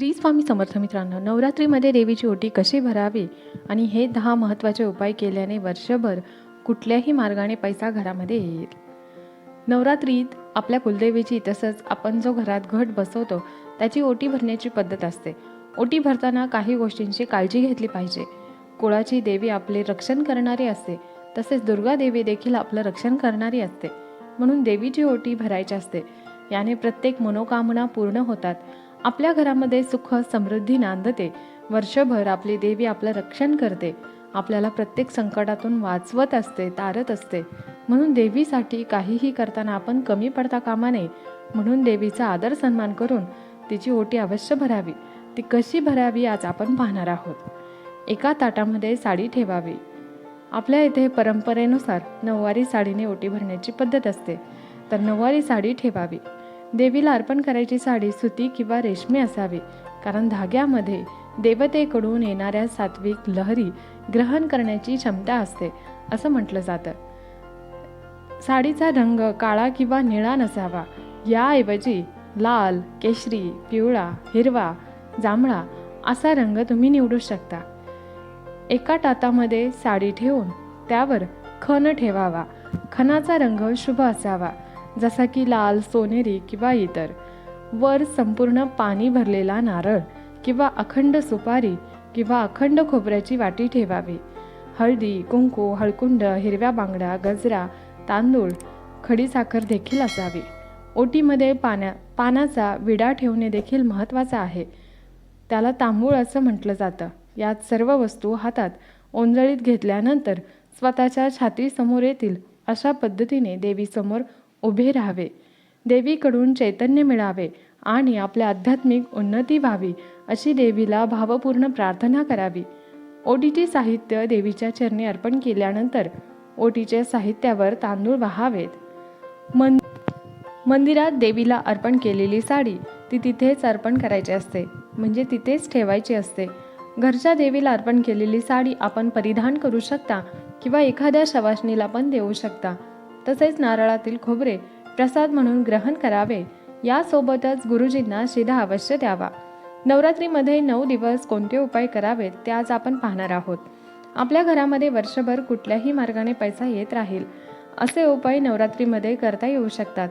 श्री स्वामी समर्थ मित्रांनो नवरात्रीमध्ये देवीची ओटी कशी भरावी आणि हे दहा महत्त्वाचे उपाय केल्याने वर्षभर कुठल्याही मार्गाने पैसा घरामध्ये येईल? नवरात्रीत आपल्या कुलदेवीची तसंच आपण जो घरात घट बसवतो त्याची ओटी भरण्याची पद्धत असते. ओटी भरताना काही गोष्टींची काळजी घेतली पाहिजे. कुळाची देवी आपले रक्षण करणारी असते तसेच दुर्गा देवी देखील आपलं रक्षण करणारी असते. म्हणून देवीची ओटी भरायची असते. याने प्रत्येक मनोकामना पूर्ण होतात. आपल्या घरामध्ये सुख समृद्धी नांदते. वर्षभर आपली देवी आपलं रक्षण करते. आपल्याला प्रत्येक संकटातून वाचवत असते तारत असते. म्हणून देवीसाठी काहीही करताना आपण कमी पडता कामा नये. म्हणून देवीचा आदर सन्मान करून तिची ओटी अवश्य भरावी. ती कशी भरावी आज आपण पाहणार आहोत. एका ताटामध्ये साडी ठेवावी. आपल्या इथे परंपरेनुसार नऊवारी साडीने ओटी भरण्याची पद्धत असते. तर नऊवारी साडी ठेवावी. देवीला अर्पण करायची साडी सुती किंवा रेशमी असावी. कारण धाग्यामध्ये देवतेकडून येणाऱ्या सात्विक लहरी ग्रहण करण्याची क्षमता असते असं म्हटलं जातं. साडीचा रंग काळा किंवा निळा नसावा. याऐवजी लाल केशरी पिवळा हिरवा जांभळा असा रंग तुम्ही निवडू शकता. एका टातामध्ये साडी ठेवून त्यावर खण ठेवावा. खणाचा रंग शुभ असावा. जसा की लाल सोनेरी किंवा इतर. वर संपूर्ण पाणी भरलेला नारळ किंवा अखंड सुपारी किंवा अखंड खोबऱ्याची वाटी ठेवावी. हळदी कुंकू हळकुंड हिरव्या बांगड्या गजरा तांदूळ खडीसाखर देखील असावी. ओटीमध्ये पाण्या पानाचा विडा ठेवणे देखील महत्त्वाचा आहे. त्याला तांबूळ असं म्हटलं जातं. यात सर्व वस्तू हातात ओंजळीत घेतल्यानंतर स्वतःच्या छातीसमोर येतील अशा पद्धतीने देवीसमोर उभे राहावे. देवीकडून चैतन्य मिळावे आणि आपल्या आध्यात्मिक उन्नती व्हावी अशी देवीला भावपूर्ण प्रार्थना करावी. ओटीचे साहित्य देवीच्या चरणी अर्पण केल्यानंतर ओटीच्या साहित्यावर तांदूळ वाहावेत. मन मंदिरात देवीला अर्पण केलेली साडी ती तिथेच अर्पण करायची असते म्हणजे तिथेच ठेवायची असते. घरच्या देवीला अर्पण केलेली साडी आपण परिधान करू शकता किंवा एखाद्या शवासनीला पण देऊ शकता. तसेच नारळातील खोबरे प्रसाद म्हणून ग्रहण करावे. यासोबतच गुरुजींना शिधा अवश्य द्यावा. नवरात्रीमध्ये नऊ दिवस कोणते उपाय करावेत ते आज आपण पाहणार आहोत. आपल्या घरामध्ये वर्षभर कुठल्याही मार्गाने पैसा येत राहील असे उपाय नवरात्रीमध्ये करता येऊ शकतात.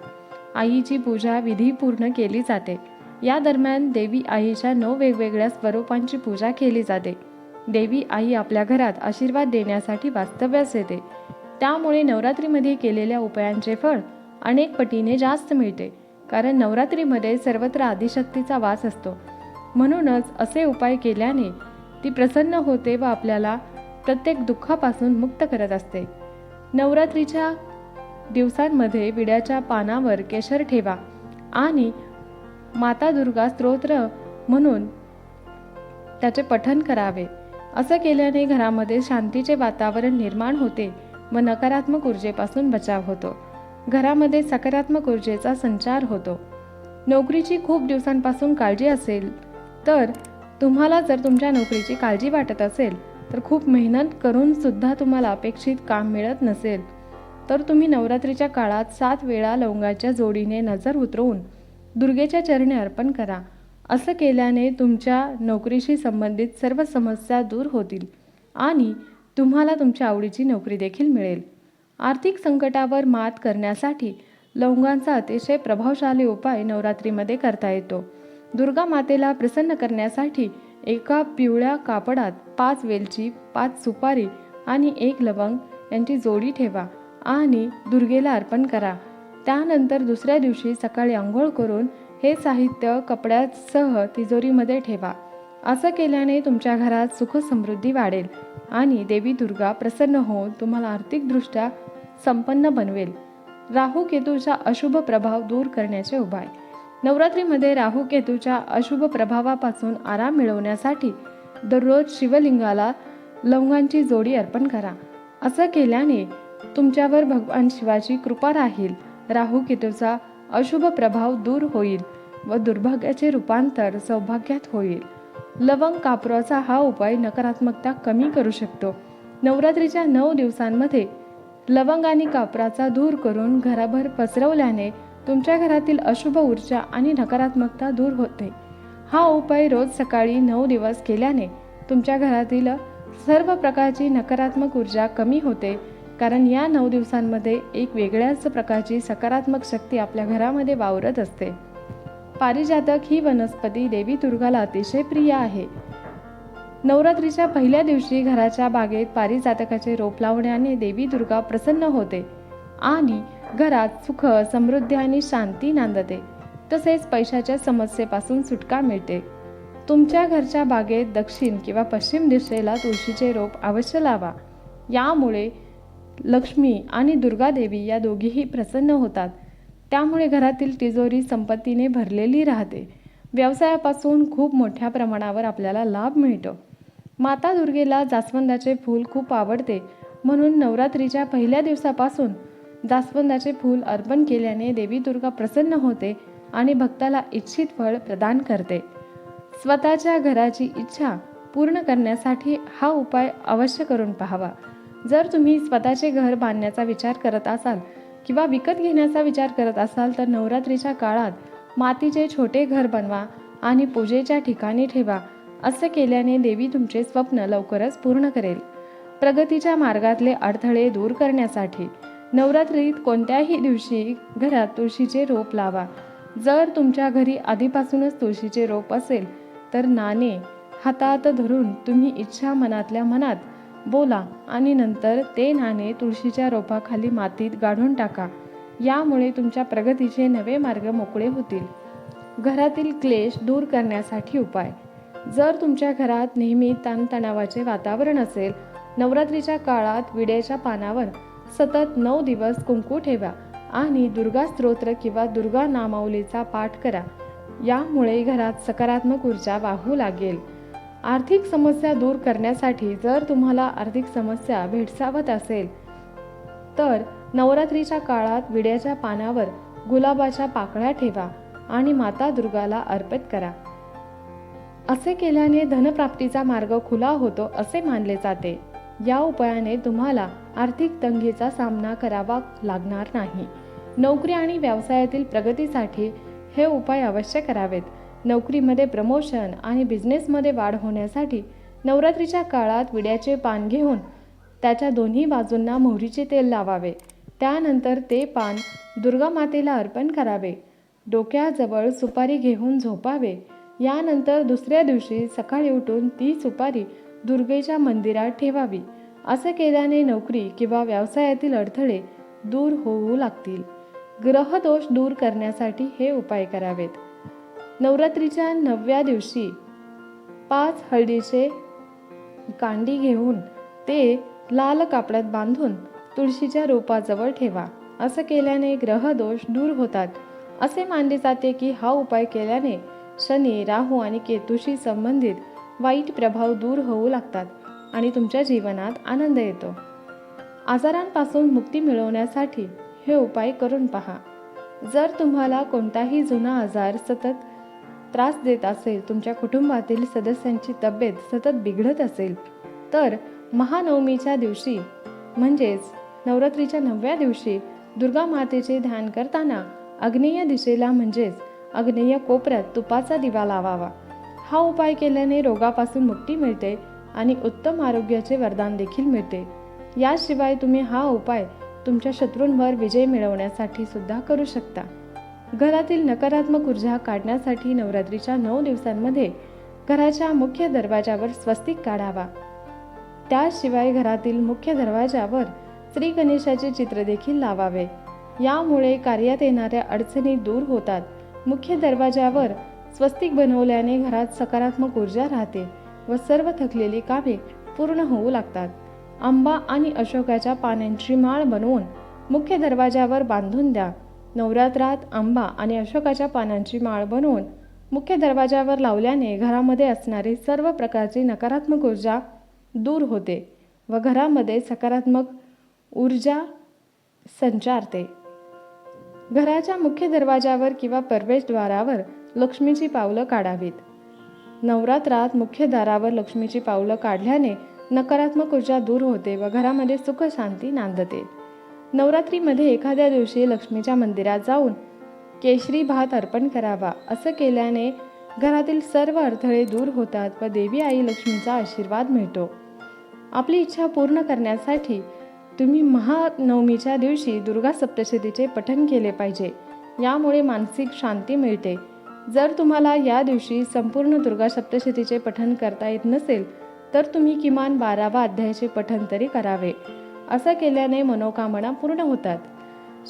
आईची पूजा विधी पूर्ण केली जाते. या दरम्यान देवी आईच्या नऊ वेगवेगळ्या स्वरूपांची पूजा केली जाते. देवी आई आपल्या घरात आशीर्वाद देण्यासाठी वास्तव्यास येते. त्यामुळे नवरात्रीमध्ये केलेल्या उपायांचे फळ अनेक पटीने जास्त मिळते कारण नवरात्रीमध्ये सर्वत्र आदिशक्तीचा वास असतो. म्हणूनच असे उपाय केल्याने ती प्रसन्न होते व आपल्याला प्रत्येक दुःखापासून मुक्त करत असते. नवरात्रीच्या दिवसांमध्ये विड्याच्या पानावर केशर ठेवा आणि माता दुर्गा स्तोत्र म्हणून त्याचे पठन करावे. असं केल्याने घरामध्ये शांतीचे वातावरण निर्माण होते व नकारात्मक ऊर्जेपासून बचाव होतो. घरामध्ये सकारात्मक ऊर्जेचा संचार होतो. नोकरीची खूप दिवसांपासून काळजी असेल तर तुम्हाला जर तुमच्या नोकरीची काळजी वाटत असेल तर खूप मेहनत करून सुद्धा तुम्हाला अपेक्षित काम मिळत नसेल तर तुम्ही नवरात्रीच्या काळात सात वेळा लवंगाच्या जोडीने नजर उतरवून दुर्गेच्या चरणी अर्पण करा. असं केल्याने तुमच्या नोकरीशी संबंधित सर्व समस्या दूर होतील आणि तुम्हाला तुमच्या आवडीची नोकरी देखील मिळेल. आर्थिक संकटावर मात करण्यासाठी लवंगांचा अतिशय प्रभावशाली उपाय नवरात्रीमध्ये करता येतो. दुर्गा मातेला प्रसन्न करण्यासाठी एका पिवळ्या कापडात पाच वेलची पाच सुपारी आणि एक लवंग यांची जोडी ठेवा आणि दुर्गेला अर्पण करा. त्यानंतर दुसऱ्या दिवशी सकाळी आंघोळ करून हे साहित्य कपड्यासह तिजोरीमध्ये ठेवा. असं केल्याने तुमच्या घरात सुख समृद्धी वाढेल आणि देवी दुर्गा प्रसन्न होऊन तुम्हाला आर्थिकदृष्ट्या संपन्न बनवेल. राहू केतूचा अशुभ प्रभाव दूर करण्याचे उपाय. नवरात्रीमध्ये राहू केतूच्या अशुभ प्रभावापासून आराम मिळवण्यासाठी दररोज शिवलिंगाला लवंगांची जोडी अर्पण करा. असं केल्याने तुमच्यावर भगवान शिवाची कृपा राहील. राहू केतूचा अशुभ प्रभाव दूर होईल व दुर्भाग्याचे रूपांतर सौभाग्यात होईल. लवंग कापराचा हा उपाय नकारात्मकता कमी करू शकतो. नवरात्रीच्या नऊ दिवसांमध्ये लवंग आणि कापराचा दूर करून घराभर पसरवल्याने तुमच्या घरातील अशुभ ऊर्जा आणि नकारात्मकता दूर होते. हा उपाय रोज सकाळी नऊ दिवस केल्याने तुमच्या घरातील सर्व प्रकारची नकारात्मक ऊर्जा कमी होते. कारण या नऊ दिवसांमध्ये एक वेगळ्याच प्रकारची सकारात्मक शक्ती आपल्या घरामध्ये वावरत असते. पारिजातक ही वनस्पती देवी दुर्गाला अतिशय प्रिय आहे. नवरात्रीच्या पहिल्या दिवशी घराच्या बागेत पारिजातकाचे रोप लावण्याने देवी दुर्गा प्रसन्न होते आणि घरात सुख समृद्धी आणि शांती नांदते. तसेच पैशाच्या समस्येपासून सुटका मिळते. तुमच्या घरच्या बागेत दक्षिण किंवा पश्चिम दिशेला तुळशीचे रोप अवश्य लावा. यामुळे लक्ष्मी आणि दुर्गादेवी या दोघीही प्रसन्न होतात. त्यामुळे घरातील तिजोरी संपत्तीने भरलेली राहते. व्यवसायापासून खूप मोठ्या प्रमाणावर आपल्याला लाभ मिळतो. माता दुर्गेला जास्वंदाचे फूल खूप आवडते. म्हणून नवरात्रीच्या पहिल्या दिवसापासून जास्वंदाचे फूल अर्पण केल्याने देवी दुर्गा प्रसन्न होते आणि भक्ताला इच्छित फळ प्रदान करते. स्वतःच्या घराची इच्छा पूर्ण करण्यासाठी हा उपाय अवश्य करून पाहावा. जर तुम्ही स्वतःचे घर बांधण्याचा विचार करत असाल किंवा विकत घेण्याचा विचार करत असाल तर नवरात्रीच्या काळात मातीचे छोटे घर बनवा आणि पूजेच्या ठिकाणी ठेवा असे केल्याने देवी तुमचे स्वप्न लवकरच पूर्ण करेल. प्रगतीच्या मार्गातले अडथळे दूर करण्यासाठी नवरात्रीत कोणत्याही दिवशी घरात तुळशीचे रोप लावा. जर तुमच्या घरी आधीपासूनच तुळशीचे रोप असेल तर नाणे हातात धरून तुम्ही इच्छा मनातल्या मनात बोला आणि नंतर ते नाणे तुळशीच्या रोपाखाली मातीत गाढून टाका. यामुळे तुमच्या प्रगतीचे नवे मार्ग मोकळे होतील. घरातील क्लेश दूर करण्यासाठी उपाय. जर तुमच्या घरात नेहमी ताणतणावाचे वातावरण असेल नवरात्रीच्या काळात विड्याच्या पानावर सतत नऊ दिवस कुंकू ठेवा आणि दुर्गा स्तोत्र किंवा दुर्गा नामावलीचा पाठ करा. यामुळे घरात सकारात्मक ऊर्जा वाहू लागेल. आर्थिक समस्या दूर करण्यासाठी जर तुम्हाला आर्थिक समस्या भेडसावत असेल तर नवरात्रीच्या काळात विड्याच्या पानावर गुलाबाच्या पाकळ्या ठेवा आणि माता दुर्गाला अर्पित करा. असे केल्याने धनप्राप्तीचा मार्ग खुला होतो असे मानले जाते. या उपायाने तुम्हाला आर्थिक तंगीचा सामना करावा लागणार नाही. नोकरी आणि व्यवसायातील प्रगतीसाठी हे उपाय अवश्य करावेत. नोकरीमध्ये प्रमोशन आणि बिझनेसमध्ये वाढ होण्यासाठी नवरात्रीच्या काळात विड्याचे पान घेऊन त्याच्या दोन्ही बाजूंना मोहरीचे तेल लावावे. त्यानंतर ते पान दुर्गा मातेला अर्पण करावे. डोक्याजवळ सुपारी घेऊन झोपावे. यानंतर दुसऱ्या दिवशी सकाळी उठून ती सुपारी दुर्गेच्या मंदिरात ठेवावी. असं केल्याने नोकरी किंवा व्यवसायातील अडथळे दूर होऊ लागतील. ग्रहदोष दूर करण्यासाठी हे उपाय करावेत. नवरात्रीच्या नवव्या दिवशी पाच हळदीचे कांडी घेऊन ते लाल कापडात बांधून तुळशीच्या रोपाजवळ ठेवा. असं केल्याने ग्रहदोष दूर होतात. असे मानले जाते की हा उपाय केल्याने शनी राहू आणि केतूशी संबंधित वाईट प्रभाव दूर होऊ लागतात आणि तुमच्या जीवनात आनंद येतो. आजारांपासून मुक्ती मिळवण्यासाठी हे उपाय करून पहा. जर तुम्हाला कोणताही जुना आजार सतत त्रास देत असेल तुमच्या कुटुंबातील सदस्यांची तब्येत सतत बिघडत असेल तर महानवमीच्या दिवशी म्हणजेच नवरात्रीच्या नवव्या दिवशी दुर्गा मातेचे ध्यान करताना आग्नेय दिशेला म्हणजेच आग्नेय कोपऱ्यात तुपाचा दिवा लावावा. हा उपाय केल्याने रोगापासून मुक्ती मिळते आणि उत्तम आरोग्याचे वरदान देखील मिळते. याशिवाय तुम्ही हा उपाय तुमच्या शत्रूंवर विजय मिळवण्यासाठी सुद्धा करू शकता. घरातील नकारात्मक ऊर्जा काढण्यासाठी नवरात्रीच्या नऊ दिवसांमध्ये घराच्या मुख्य दरवाजावर स्वस्तिक काढावा. त्याशिवाय घरातील मुख्य दरवाजावर श्री गणेशाचे चित्र देखील लावावे. यामुळे कार्यात येणाऱ्या अडचणी दूर होतात. मुख्य दरवाजावर स्वस्तिक बनवल्याने घरात सकारात्मक ऊर्जा राहते व सर्व थकलेली कामे पूर्ण होऊ लागतात. आंबा आणि अशोकाच्या पानांची माळ बनवून मुख्य दरवाजावर बांधून द्या. नवरात्रात आंबा आणि अशोकाच्या पानांची माळ बनवून मुख्य दरवाजावर लावल्याने घरामध्ये असणारी सर्व प्रकारची नकारात्मक ऊर्जा दूर होते व घरामध्ये सकारात्मक ऊर्जा संचारते. घराच्या मुख्य दरवाजावर किंवा प्रवेशद्वारावर लक्ष्मीची पावलं काढावीत. नवरात्रात मुख्य दारावर लक्ष्मीची पावलं काढल्याने नकारात्मक ऊर्जा दूर होते व घरामध्ये सुख शांती नांदते. नवरात्रीमध्ये एखाद्या दिवशी लक्ष्मीच्या मंदिरात जाऊन केशरी भात अर्पण करावा असं केल्याने घरातील सर्व अडथळे दूर होतात व देवी आई लक्ष्मीचा आशीर्वाद मिळतो. आपली इच्छा पूर्ण करण्यासाठी तुम्ही महानवमीच्या दिवशी दुर्गा सप्तशतीचे पठन केले पाहिजे. यामुळे मानसिक शांती मिळते. जर तुम्हाला या दिवशी संपूर्ण दुर्गा सप्तशतीचे पठन करता येत नसेल तर तुम्ही किमान बारावा अध्यायाचे पठन तरी करावे. असं केल्याने मनोकामना पूर्ण होतात.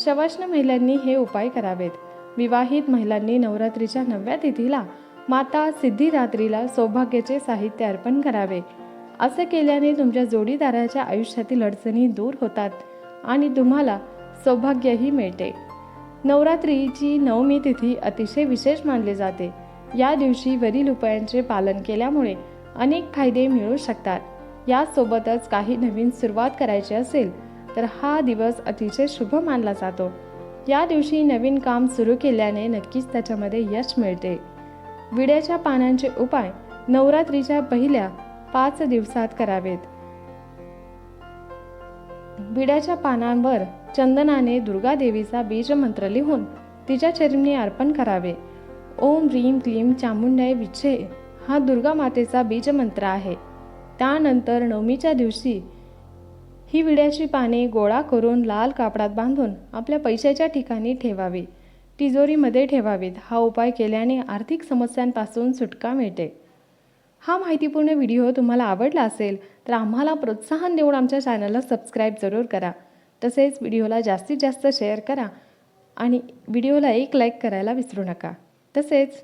शवाष्ण महिलांनी हे उपाय करावेत. विवाहित महिलांनी नवरात्रीच्या नवव्या तिथीला माता सिद्धिदात्रीला सौभाग्याचे साहित्य अर्पण करावे. असं केल्याने तुमच्या जोडीदाराच्या आयुष्यातील अडचणी दूर होतात आणि तुम्हाला सौभाग्यही मिळते. नवरात्रीची नवमी तिथी अतिशय विशेष मानली जाते. या दिवशी वरील उपायांचे पालन केल्यामुळे अनेक फायदे मिळू शकतात. यासोबतच काही नवीन सुरुवात करायची असेल तर हा दिवस अतिशय शुभ मानला जातो. या दिवशी नवीन काम सुरू केल्याने नक्कीच त्याच्यामध्ये यश मिळते. विड्याच्या पानांचे उपाय नवरात्रीच्या पहिल्या पाच दिवसात करावेत. विड्याच्या पानांवर चंदनाने दुर्गा देवीचा बीज मंत्र लिहून तिच्या चरणी अर्पण करावे. ओम ह्रीम क्लीम चामुंडाय विच्छे हा दुर्गा मातेचा बीज मंत्र आहे. त्यानंतर नवमीच्या दिवशी ही विड्याची पाने गोळा करून लाल कापडात बांधून आपल्या पैशाच्या ठिकाणी ठेवावी. तिजोरीमध्ये ठेवावीत. हा उपाय केल्याने आर्थिक समस्यांपासून सुटका मिळते. हा माहितीपूर्ण व्हिडिओ तुम्हाला आवडला असेल तर आम्हाला प्रोत्साहन देऊन आमच्या चॅनलला सबस्क्राईब जरूर करा. तसेच व्हिडिओला जास्तीत जास्त शेअर करा आणि व्हिडिओला एक लाईक करायला विसरू नका. तसेच